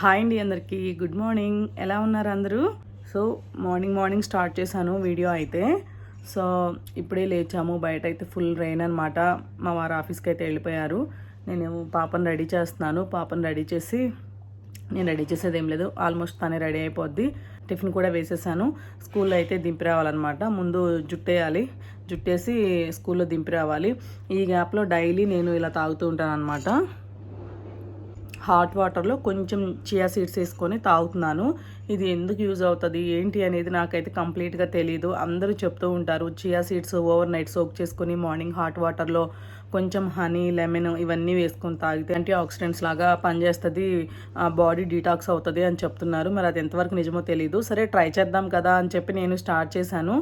Hi అండి అందరికీ. Good morning. ఎలా ఉన్నారు అందరూ? సో మార్నింగ్ మార్నింగ్ స్టార్ట్ చేశాను వీడియో అయితే. సో ఇప్పుడే లేచాము. బయట అయితే ఫుల్ రెయిన్ అనమాట మా వారు ఆఫీస్కి అయితే వెళ్ళిపోయారు. నేను పాపను రెడీ చేస్తున్నాను. పాపను రెడీ చేసి నేను రెడీ చేసేది ఏం లేదు. ఆల్మోస్ట్ తనే రెడీ అయిపోద్ది. టిఫిన్ కూడా వేసేసాను. స్కూల్లో అయితే దింపి రావాలన్నమాట. ముందు జుట్టేయాలి. జుట్టేసి స్కూల్లో దింపి రావాలి. ఈ గ్యాప్లో డైలీ నేను ఇలా తాగుతూ ఉంటాను అనమాట హాట్ వాటర్లో కొంచెం చియా సీడ్స్ వేసుకొని తాగుతున్నాను. ఇది ఎందుకు యూజ్ అవుతుంది? ఏంటి అనేది నాకైతే కంప్లీట్గా తెలియదు అందరూ చెప్తూ ఉంటారు chia seeds overnight soak చేసుకొని మార్నింగ్ హాట్ వాటర్లో కొంచెం హనీ లెమన్ ఇవన్నీ వేసుకొని తాగితే యాంటీ ఆక్సిడెంట్స్ లాగా పనిచేస్తుంది బాడీ డీటాక్స్ అవుతుంది అని చెప్తున్నారు. మరి అది ఎంతవరకు నిజమో తెలియదు సరే ట్రై చేద్దాం కదా అని చెప్పి నేను స్టార్ట్ చేశాను.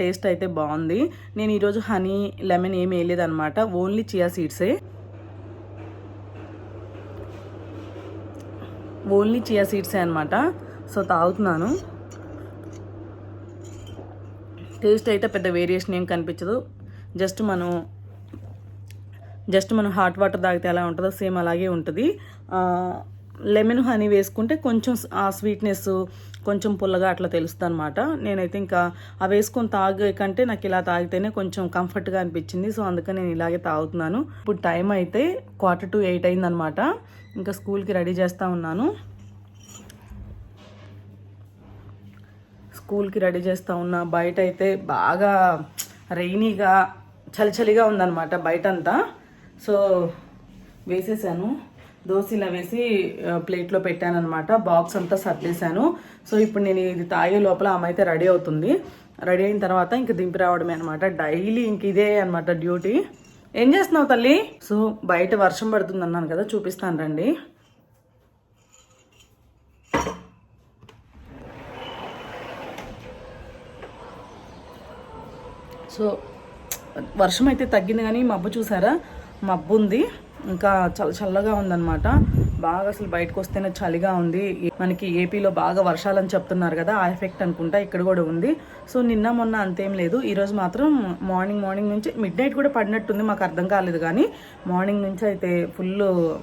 టేస్ట్ అయితే బాగుంది. నేను ఈరోజు హనీ లెమన్ ఏమి వేయలేదనమాట ఓన్లీ చియా సీడ్సే ఓన్లీ చియా సీడ్సే అనమాట సో తాగుతున్నాను. టేస్ట్ అయితే పెద్ద వేరియేషన్ ఏం కనిపించదు. జస్ట్ మనం జస్ట్ మనం హాట్ వాటర్ తాగితే ఎలా ఉంటుందో సేమ్ అలాగే ఉంటుంది. లెమన్ హనీ వేసుకుంటే కొంచెం ఆ స్వీట్నెస్ కొంచెం పుల్లగా అట్లా తెలుస్తుంది అనమాట నేనైతే ఇంకా అవి వేసుకొని తాగే కంటే నాకు ఇలా తాగితేనే కొంచెం కంఫర్ట్గా అనిపించింది. సో అందుకని నేను ఇలాగే తాగుతున్నాను. ఇప్పుడు టైం అయితే క్వార్టర్ టు ఎయిట్ అయిందనమాట ఇంకా స్కూల్కి రెడీ చేస్తూ ఉన్నాను. స్కూల్కి రెడీ చేస్తూ ఉన్నా. బయట అయితే బాగా రెయినీగా చలిచలిగా ఉందన్నమాట బయట అంతా సో వేసేసాను. దోశలు వేసి ప్లేట్లో పెట్టాను అనమాట బాక్స్ అంతా సర్దేశాను. సో ఇప్పుడు నేను ఇది తాగే లోపల ఆమె అయితే రెడీ అవుతుంది. రెడీ అయిన తర్వాత ఇంక దింపి రావడమే అనమాట డైలీ ఇంక ఇదే అనమాట డ్యూటీ. ఏం చేస్తున్నావు తల్లి? సో బయట వర్షం పడుతుంది అన్నాను కదా చూపిస్తాను రండి. సో వర్షం అయితే తగ్గింది కానీ మబ్బు చూసారా? మబ్బు ఉంది. ఇంకా చల్ల చల్లగా ఉందన్నమాట. బాగా అసలు బయటకు వస్తేనే చలిగా ఉంది. మనకి ఏపీలో బాగా వర్షాలు అని చెప్తున్నారు కదా ఆ ఎఫెక్ట్ అనుకుంటా ఇక్కడ కూడా ఉంది. సో నిన్న మొన్న అంతేం లేదు. ఈరోజు మాత్రం మార్నింగ్ మార్నింగ్ నుంచి మిడ్ నైట్ కూడా పడినట్టుంది మాకు అర్థం కాలేదు కానీ మార్నింగ్ నుంచి అయితే ఫుల్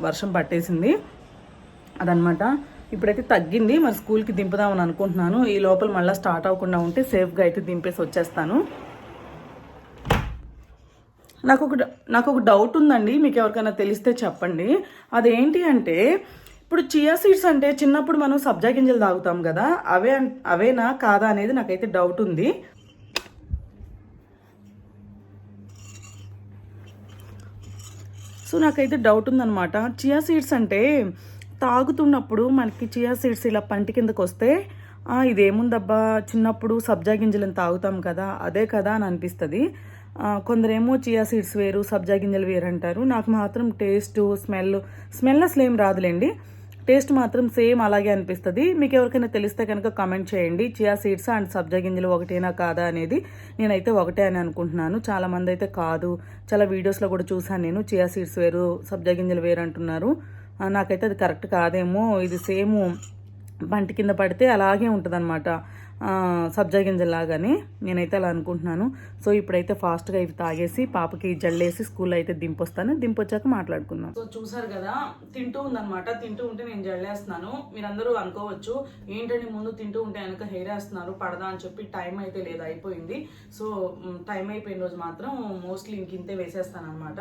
వర్షం పట్టేసింది. అదనమాట ఇప్పుడైతే తగ్గింది. మరి స్కూల్కి దింపుదామని అనుకుంటున్నాను. ఈ లోపల మళ్ళీ స్టార్ట్ అవ్వకుండా ఉంటే సేఫ్గా అయితే దింపేసి వచ్చేస్తాను. నాకు ఒక నాకు ఒక డౌట్ ఉందండి. మీకు ఎవరికైనా తెలిస్తే చెప్పండి. అదేంటి అంటే ఇప్పుడు చియా సీడ్స్ అంటే చిన్నప్పుడు మనం సబ్జా గింజలు తాగుతాం కదా అవే అన్- అవేనా కాదా అనేది నాకైతే డౌట్ ఉంది. సో నాకైతే డౌట్ ఉందన్నమాట. చియా సీడ్స్ అంటే తాగుతున్నప్పుడు మనకి చియా సీడ్స్ ఇలా పంటి కిందకు వస్తే ఇదేముందబ్బా చిన్నప్పుడు సబ్జా గింజలను తాగుతాం కదా అదే కదా అని అనిపిస్తుంది. కొందరేమో చియా సీడ్స్ వేరు సబ్జా గింజలు వేరు అంటారు. నాకు మాత్రం టేస్ట్ స్మెల్ స్మెల్ అసలు ఏం రాదులేండి. టేస్ట్ మాత్రం సేమ్ అలాగే అనిపిస్తుంది. మీకు ఎవరికైనా తెలిస్తే కనుక కామెంట్ చేయండి. చియా సీడ్స్ అండ్ సబ్జా గింజలు ఒకటేనా కాదా అనేది నేనైతే ఒకటే అని అనుకుంటున్నాను. చాలా మంది అయితే కాదు. చాలా వీడియోస్లో కూడా చూసాను నేను. చియా సీడ్స్ వేరు సబ్జా గింజలు వేరు అంటున్నారు. నాకైతే అది కరెక్ట్ కాదేమో. ఇది సేమ్ బంటి కింద పడితే అలాగే ఉంటుంది అనమాట సబ్జా గింజలాగానే నేనైతే అలా అనుకుంటున్నాను. సో ఇప్పుడైతే ఫాస్ట్గా ఇవి తాగేసి పాపకి జల్లేసి స్కూల్లో అయితే దింపొస్తాను. దింపొచ్చాక మాట్లాడుకుందాం. సో చూసారు కదా తింటూ ఉందనమాట తింటూ ఉంటే నేను జల్లేస్తున్నాను. మీరందరూ అనుకోవచ్చు ఏంటంటే ముందు తింటూ ఉంటే వెనక హెయిర్ వేస్తున్నారు పడదా అని చెప్పి టైం అయితే లేదు అయిపోయింది. సో టైం అయిపోయిన రోజు మాత్రం మోస్ట్లీ ఇంక ఇంతే వేసేస్తాను అనమాట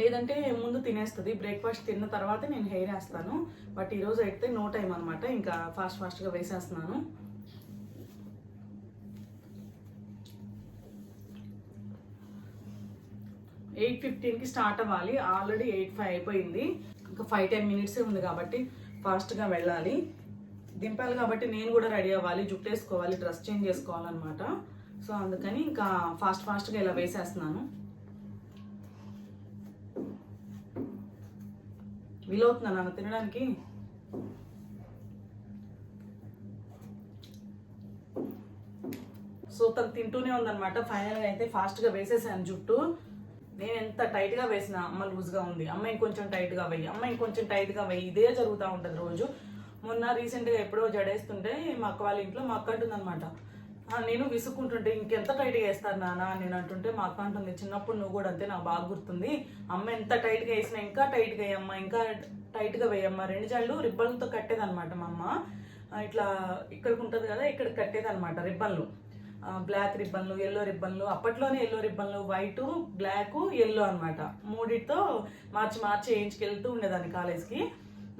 లేదంటే ముందు తినేస్తుంది. బ్రేక్ఫాస్ట్ తిన్న తర్వాత నేను హెయిర్ వేస్తాను. బట్ ఈరోజు అయితే నో టైం అనమాట ఇంకా ఫాస్ట్ ఫాస్ట్గా వేసేస్తున్నాను. ఎయిట్ ఫిఫ్టీన్కి స్టార్ట్ అవ్వాలి. ఆల్రెడీ ఎయిట్ ఫైవ్ అయిపోయింది. ఇంకా ఫైవ్ టెన్ మినిట్సే ఉంది కాబట్టి ఫాస్ట్గా వెళ్ళాలి. దింపాలి కాబట్టి నేను కూడా రెడీ అవ్వాలి. జుట్టు వేసుకోవాలి డ్రెస్ చేంజ్ చేసుకోవాలన్నమాట. సో అందుకని ఇంకా ఫాస్ట్ ఫాస్ట్గా ఇలా వేసేస్తున్నాను. వీలవుతుందా నాన్న తినడానికి? సో తను తింటూనే ఉందన్నమాట. ఫైనల్గా అయితే ఫాస్ట్గా వేసేసాను జుట్టు. నేను ఎంత టైట్గా వేసిన అమ్మ లూజ్గా ఉంది. అమ్మ ఇంకొంచెం టైట్గా వెయ్యి. అమ్మ ఇంకొంచెం టైట్గా వెయ్యి. ఇదే జరుగుతూ ఉంటుంది రోజు. మొన్న రీసెంట్గా ఎప్పుడో జడేస్తుంటే మా అక్క వాళ్ళ ఇంట్లో మా అక్క అంటుందన్నమాట. నేను విసుక్కుంటుంటే ఇంకెంత టైట్గా వేస్తారు నాన్న నేను అంటుంటే మా అక్క అంటుంది చిన్నప్పుడు నువ్వు కూడా అంతే నాకు బాగా గుర్తుంది. అమ్మ ఎంత టైట్గా వేసినా ఇంకా టైట్గా వేయమ్మా ఇంకా టైట్గా వేయమ్మా. రెండు జాళ్ళు రిబ్బన్లతో కట్టేదనమాట మా అమ్మ. ఇట్లా ఇక్కడికి ఉంటుంది కదా ఇక్కడ కట్టేదనమాట రిబ్బన్లు. బ్లాక్ రిబ్బన్లు ఎల్లో రిబ్బన్లు అప్పట్లోనే ఎల్లో రిబ్బన్లు వైట్ బ్లాక్ ఎల్లో అనమాట మూడితో మార్చి మార్చి వేయించుకెళ్తూ ఉండేదాన్ని కాలేజ్కి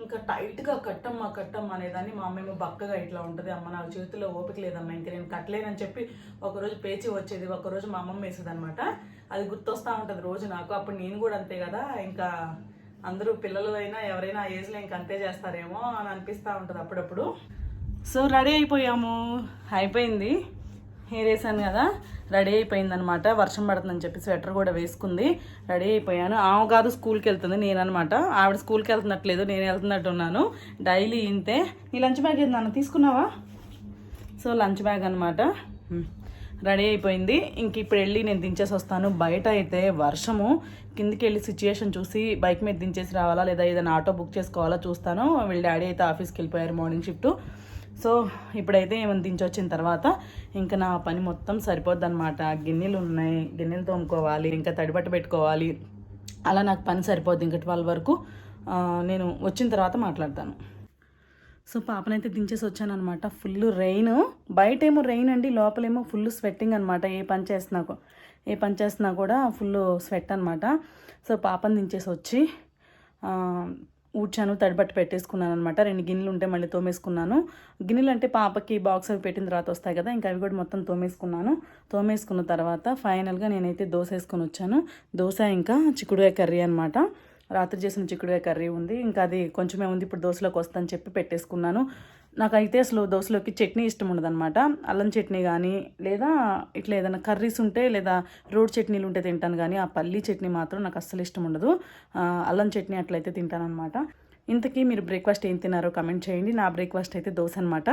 ఇంకా టైట్గా కట్టమ్మా కట్టమ్మా అనేదాన్ని మా అమ్మేమో బక్కగా ఇట్లా ఉంటుంది. అమ్మ నాకు చేతిలో ఓపిక లేదమ్మా ఇంక నేను కట్టలేనని చెప్పి ఒకరోజు పేచి వచ్చేది. ఒకరోజు మా అమ్మమ్మ వేసేది అనమాట అది గుర్తొస్తూ ఉంటుంది రోజు నాకు. అప్పుడు నేను కూడా అంతే కదా ఇంకా అందరూ పిల్లలు అయినా ఎవరైనా ఆ ఏజ్లో ఇంక అంతే చేస్తారేమో అని అనిపిస్తూ ఉంటుంది అప్పుడప్పుడు. సో రెడీ అయిపోయాము. అయిపోయింది. హెయిర్ వేసాను కదా రెడీ అయిపోయింది అనమాట వర్షం పడుతుందని చెప్పి స్వెటర్ కూడా వేసుకుంది. రెడీ అయిపోయాను. ఆమె కాదు స్కూల్కి వెళ్తుంది నేను అనమాట ఆవిడ స్కూల్కి వెళ్తున్నట్లేదు నేను వెళ్తున్నట్టు ఉన్నాను. డైలీ ఇంతే. నీ లంచ్ బ్యాగ్ ఏంది నాన్న తీసుకున్నావా? సో లంచ్ బ్యాగ్ అనమాట రెడీ అయిపోయింది. ఇంక ఇప్పుడు వెళ్ళి నేను దించేసి వస్తాను. బయట అయితే వర్షము. కిందికి వెళ్ళి సిచ్యుయేషన్ చూసి బైక్ మీద దించేసి రావాలా లేదా ఏదైనా ఆటో బుక్ చేసుకోవాలా చూస్తాను. వీళ్ళ డాడీ అయితే ఆఫీస్కి వెళ్ళిపోయారు మార్నింగ్ షిఫ్ట్. సో ఇప్పుడైతే ఏమైనా దించొచ్చిన తర్వాత ఇంకా నా పని మొత్తం సరిపోద్ది అనమాట గిన్నెలు ఉన్నాయి గిన్నెలు తోముకోవాలి ఇంకా తడిబట్ట పెట్టుకోవాలి. అలా నాకు పని సరిపోద్ది. ఇంకా ట్వెల్వ్ వరకు నేను వచ్చిన తర్వాత మాట్లాడతాను. సో పాపనైతే దించేసి వచ్చానమాట ఫుల్ రెయిన్. బయట ఏమో రెయిన్ అండి లోపలేమో ఫుల్ స్వెట్టింగ్ అనమాట ఏ పని చేసినా ఏ పని చేసినా కూడా ఫుల్ స్వెట్ అనమాట సో పాపని దించేసి వచ్చి ఊడ్చాను తడిబట్టి పెట్టేసుకున్నాను అనమాట రెండు గిన్నెలు ఉంటే మళ్ళీ తోమేసుకున్నాను. గిన్నెలు అంటే పాపకి బాక్స్ అవి పెట్టిన తర్వాత వస్తాయి కదా ఇంకా అవి కూడా మొత్తం తోమేసుకున్నాను. తోమేసుకున్న తర్వాత ఫైనల్గా నేనైతే దోశ వేసుకొని వచ్చాను. దోశ ఇంకా చిక్కుడుకాయ కర్రీ అనమాట రాత్రి చేసిన చిక్కుడుకాయ కర్రీ ఉంది. ఇంకా అది కొంచెమే ఉంది. ఇప్పుడు దోశలోకి వస్తుందని చెప్పి పెట్టేసుకున్నాను. నాకైతే అసలు దోశలోకి చట్నీ ఇష్టం ఉండదనమాట అల్లం చట్నీ కానీ లేదా ఇట్లా ఏదైనా కర్రీస్ ఉంటే లేదా రోడ్ చట్నీలు ఉంటే తింటాను కానీ ఆ పల్లీ చట్నీ మాత్రం నాకు అస్సలు ఇష్టం ఉండదు. అల్లం చట్నీ అట్లయితే తింటాను అనమాట ఇంతకీ మీరు బ్రేక్ఫాస్ట్ ఏం తిన్నారో కమెంట్ చేయండి. నా బ్రేక్ఫాస్ట్ అయితే దోశ అనమాట